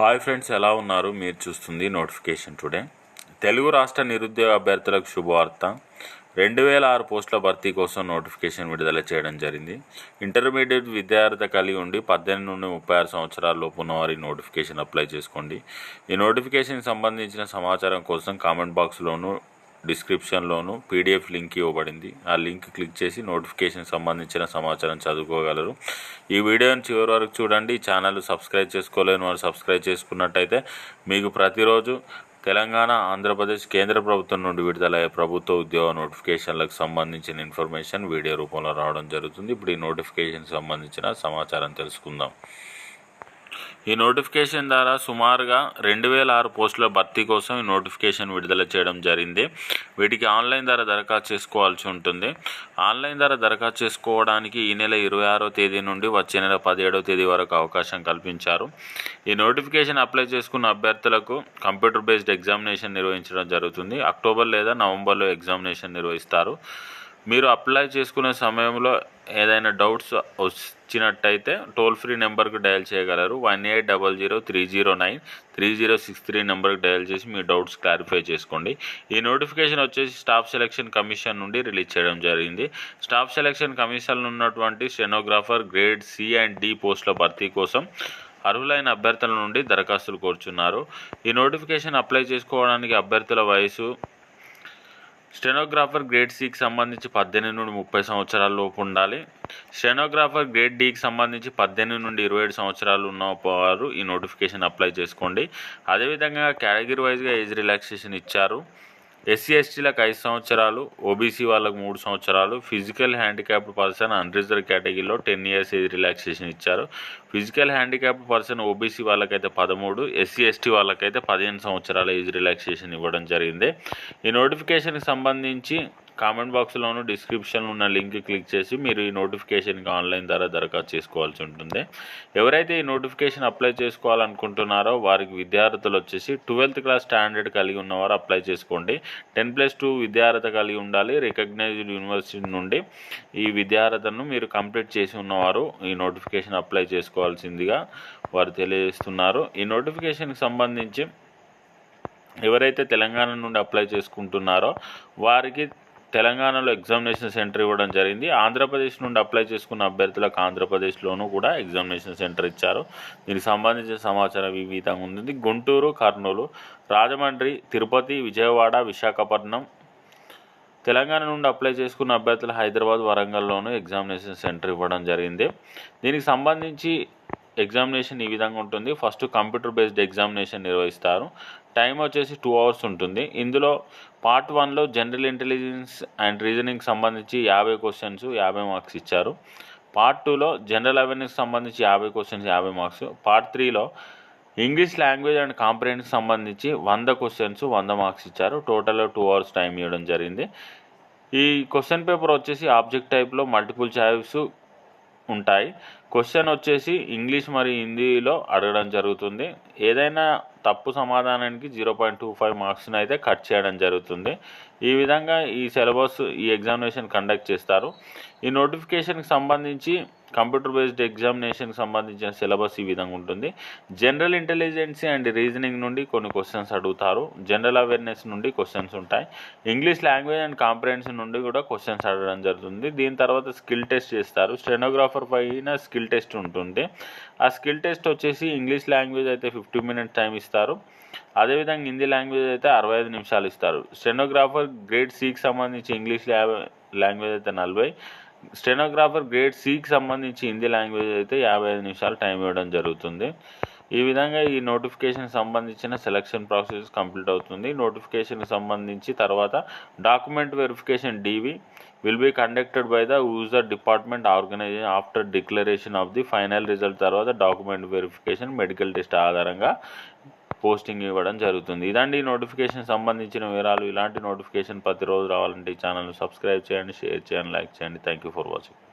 Hi friends ఎలా ఉన్నారు? మీరు చూస్తుంది నోటిఫికేషన్ టుడే. తెలుగు రాష్ట్ర నిరుద్యోగ అభ్యర్థులకు శుభవార్త. రెండు వేల ఆరు పోస్టుల భర్తీ కోసం నోటిఫికేషన్ విడుదల చేయడం జరిగింది. ఇంటర్మీడియట్ విద్యార్థి కలిగి ఉండి పద్దెనిమిది నుండి ముప్పై ఆరు సంవత్సరాల లోపు ఉన్నవారి నోటిఫికేషన్ అప్లై చేసుకోండి. ఈ నోటిఫికేషన్ సంబంధించిన సమాచారం కోసం కామెంట్ బాక్స్లోనూ డిస్క్రిప్షన్లోను పీడిఎఫ్ లింక్ ఇవ్వబడింది. ఆ లింక్ క్లిక్ చేసి నోటిఫికేషన్ సంబంధించిన సమాచారం చదువుకోగలరు. ఈ వీడియోని చివరి వరకు చూడండి. ఛానల్ సబ్స్క్రైబ్ చేసుకోలేని వారు సబ్స్క్రైబ్ చేసుకున్నట్టయితే మీకు ప్రతిరోజు తెలంగాణ ఆంధ్రప్రదేశ్ కేంద్ర ప్రభుత్వం నుండి విడుదలయ్యే ప్రభుత్వ ఉద్యోగ నోటిఫికేషన్లకు సంబంధించిన ఇన్ఫర్మేషన్ వీడియో రూపంలో రావడం జరుగుతుంది. ఇప్పుడు ఈ నోటిఫికేషన్ సంబంధించిన సమాచారం తెలుసుకుందాం. ఈ నోటిఫికేషన్ ద్వారా సుమారుగా రెండు వేల ఆరు పోస్టుల భర్తీ కోసం ఈ నోటిఫికేషన్ విడుదల చేయడం జరిగింది. వీటికి ఆన్లైన్ ద్వారా దరఖాస్తు చేసుకోవాల్సి ఉంటుంది. ఆన్లైన్ ద్వారా దరఖాస్తు చేసుకోవడానికి ఈ నెల ఇరవై ఆరో తేదీ నుండి వచ్చే నెల పదిహేడో తేదీ వరకు అవకాశం కల్పించారు. ఈ నోటిఫికేషన్ అప్లై చేసుకున్న అభ్యర్థులకు కంప్యూటర్ బేస్డ్ ఎగ్జామినేషన్ నిర్వహించడం జరుగుతుంది. అక్టోబర్ లేదా నవంబర్లో ఎగ్జామినేషన్ నిర్వహిస్తారు. మీరు అప్లై చేసుకునే సమయంలో ఏదైనా డౌట్స్ వచ్చినట్టయితే టోల్ ఫ్రీ నెంబర్కి డయల్ చేయగలరు. One eight double zero three zero nine three zero six three నెంబర్కి డయల్ చేసి మీ డౌట్స్ క్లారిఫై చేసుకోండి. ఈ నోటిఫికేషన్ వచ్చేసి స్టాఫ్ సెలెక్షన్ కమిషన్ నుండి రిలీజ్ చేయడం జరిగింది. స్టాఫ్ సెలక్షన్ కమిషన్ ఉన్నటువంటి stenographer grade C and D పోస్టుల భర్తీ కోసం అర్హులైన అభ్యర్థుల నుండి దరఖాస్తులు కోరుచున్నారు. ఈ నోటిఫికేషన్ అప్లై చేసుకోవడానికి అభ్యర్థుల వయసు స్టెనోగ్రాఫర్ గ్రేడ్ సికి సంబంధించి పద్దెనిమిది నుండి ముప్పై సంవత్సరాల లోపు ఉండాలి. స్టెనోగ్రాఫర్ గ్రేడ్ డికి సంబంధించి పద్దెనిమిది నుండి ఇరవై ఏడు సంవత్సరాలు ఉన్న వారు ఈ నోటిఫికేషన్ అప్లై చేసుకోండి. అదేవిధంగా కేటగిరీ వైజ్గా ఏజ్ రిలాక్సేషన్ ఇచ్చారు. ఎస్సీ ఎస్టీలకు ఐదు సంవత్సరాలు ఓబీసీ వాళ్ళకు మూడు సంవత్సరాలు ఫిజికల్ హ్యాండిక్యాప్డ్ పర్సన్ అన్రిజర్వ్ కేటగిరీలో టెన్ ఇయర్స్ ఏజ్ రిలాక్సేషన్ ఇచ్చారు. ఫిజికల్ హ్యాండిక్యాప్డ్ పర్సన్ ఓబీసీ వాళ్ళకైతే పదమూడు ఎస్సీ ఎస్టీ వాళ్ళకైతే పదిహేను సంవత్సరాల ఏజ్ రిలాక్సేషన్ ఇవ్వడం జరిగింది. ఈ నోటిఫికేషన్కి సంబంధించి కామెంట్ బాక్స్లోను డిస్క్రిప్షన్లో ఉన్న లింక్ క్లిక్ చేసి మీరు ఈ నోటిఫికేషన్కి ఆన్లైన్ ద్వారా దరఖాస్తు చేసుకోవాల్సి ఉంటుంది. ఎవరైతే ఈ నోటిఫికేషన్ అప్లై చేసుకోవాలనుకుంటున్నారో వారికి విద్యార్థులు వచ్చేసి ట్వెల్త్ క్లాస్ స్టాండర్డ్ కలిగి ఉన్నవారు అప్లై చేసుకోండి. టెన్ ప్లస్ టూ విద్యార్హత కలిగి ఉండాలి. రికగ్నైజ్డ్ యూనివర్సిటీ నుండి ఈ విద్యార్హతను మీరు కంప్లీట్ చేసి ఉన్నవారు ఈ నోటిఫికేషన్ అప్లై చేసుకోవాల్సిందిగా వారు తెలియజేస్తున్నారు. ఈ నోటిఫికేషన్కి సంబంధించి ఎవరైతే తెలంగాణ నుండి అప్లై చేసుకుంటున్నారో వారికి తెలంగాణలో ఎగ్జామినేషన్ సెంటర్ ఇవ్వడం జరిగింది. ఆంధ్రప్రదేశ్ నుండి అప్లై చేసుకున్న అభ్యర్థులకు ఆంధ్రప్రదేశ్లోనూ కూడా ఎగ్జామినేషన్ సెంటర్ ఇచ్చారు. దీనికి సంబంధించిన సమాచారం ఈ విధంగా ఉంది. గుంటూరు కర్నూలు రాజమండ్రి తిరుపతి విజయవాడ విశాఖపట్నం తెలంగాణ నుండి అప్లై చేసుకున్న అభ్యర్థులు హైదరాబాద్ వరంగల్లోనూ ఎగ్జామినేషన్ సెంటర్ ఇవ్వడం జరిగింది. దీనికి సంబంధించి ఎగ్జామినేషన్ ఈ విధంగా ఉంటుంది. ఫస్ట్ కంప్యూటర్ బేస్డ్ ఎగ్జామినేషన్ నిర్వహిస్తారు. టైం వచ్చేసి టూ అవర్స్ ఉంటుంది. ఇందులో పార్ట్ వన్లో జనరల్ ఇంటెలిజెన్స్ అండ్ రీజనింగ్ సంబంధించి యాభై క్వశ్చన్స్ యాభై మార్క్స్ ఇచ్చారు. పార్ట్ టూలో జనరల్ అవేర్నెస్ సంబంధించి యాభై క్వశ్చన్స్ యాభై మార్క్స్. పార్ట్ త్రీలో ఇంగ్లీష్ లాంగ్వేజ్ అండ్ కాంప్రహెన్స్కి సంబంధించి వంద క్వశ్చన్స్ వంద మార్క్స్ ఇచ్చారు. టోటల్ టూ అవర్స్ టైం ఇవ్వడం జరిగింది. ఈ క్వశ్చన్ పేపర్ వచ్చేసి ఆబ్జెక్ట్ టైప్లో మల్టిపుల్ చాయిస్ ఉంటాయి. క్వశ్చన్ వచ్చేసి ఇంగ్లీష్ మరియు హిందీలో అడగడం జరుగుతుంది. ఏదైనా తప్పు సమాధానానికి జీరో పాయింట్ టూ ఫైవ్ మార్క్స్ని అయితే కట్ చేయడం జరుగుతుంది. ఈ విధంగా ఈ సిలబస్ ఈ ఎగ్జామినేషన్ కండక్ట్ చేస్తారు. ఈ నోటిఫికేషన్కి సంబంధించి కంప్యూటర్ బేస్డ్ ఎగ్జామినేషన్కి సంబంధించిన సిలబస్ ఈ విధంగా ఉంటుంది. జనరల్ ఇంటెలిజెన్సీ అండ్ రీజనింగ్ నుండి కొన్ని క్వశ్చన్స్ అడుగుతారు. జనరల్ అవేర్నెస్ నుండి క్వశ్చన్స్ ఉంటాయి. ఇంగ్లీష్ లాంగ్వేజ్ అండ్ కాంప్రహెన్షన్ నుండి కూడా క్వశ్చన్స్ అడగడం జరుగుతుంది. దీని తర్వాత స్కిల్ టెస్ట్ చేస్తారు. స్టెనోగ్రాఫర్ పైన స్కిల్ టెస్ట్ ఉంటుంది. ఆ స్కిల్ టెస్ట్ వచ్చేసి ఇంగ్లీష్ లాంగ్వేజ్ అయితే ఫిఫ్టీ మినిట్స్ టైం ఇస్తారు. అదేవిధంగా హిందీ లాంగ్వేజ్ అయితే అరవై ఐదు నిమిషాలు ఇస్తారు. స్టెనోగ్రాఫర్ గ్రేడ్ సికి సంబంధించి ఇంగ్లీష్ లాంగ్వేజ్ అయితే నలభై. స్టెనోగ్రాఫర్ గ్రేడ్ సికి సంబంధించి హిందీ లాంగ్వేజ్ అయితే యాభై ఐదు నిమిషాలు టైం ఇవ్వడం జరుగుతుంది. ఈ విధంగా ఈ నోటిఫికేషన్ సంబంధించిన సెలక్షన్ ప్రాసెస్ కంప్లీట్ అవుతుంది. నోటిఫికేషన్కి సంబంధించి తర్వాత document verification DV will be conducted by the user department organization after declaration of the final result తర్వాత డాక్యుమెంట్ వెరిఫికేషన్ మెడికల్ టెస్ట్ ఆధారంగా పోస్టింగ్ ఇవ్వడం జరుగుతుంది. ఇదండి నోటిఫికేషన్ సంబంధించిన వివరాలు. ఇలాంటి నోటిఫికేషన్ ప్రతిరోజు రావాలంటే ఈ ఛానల్ సబ్స్క్రైబ్ చేయండి షేర్ చేయండి లైక్ చేయండి. Thank you for watching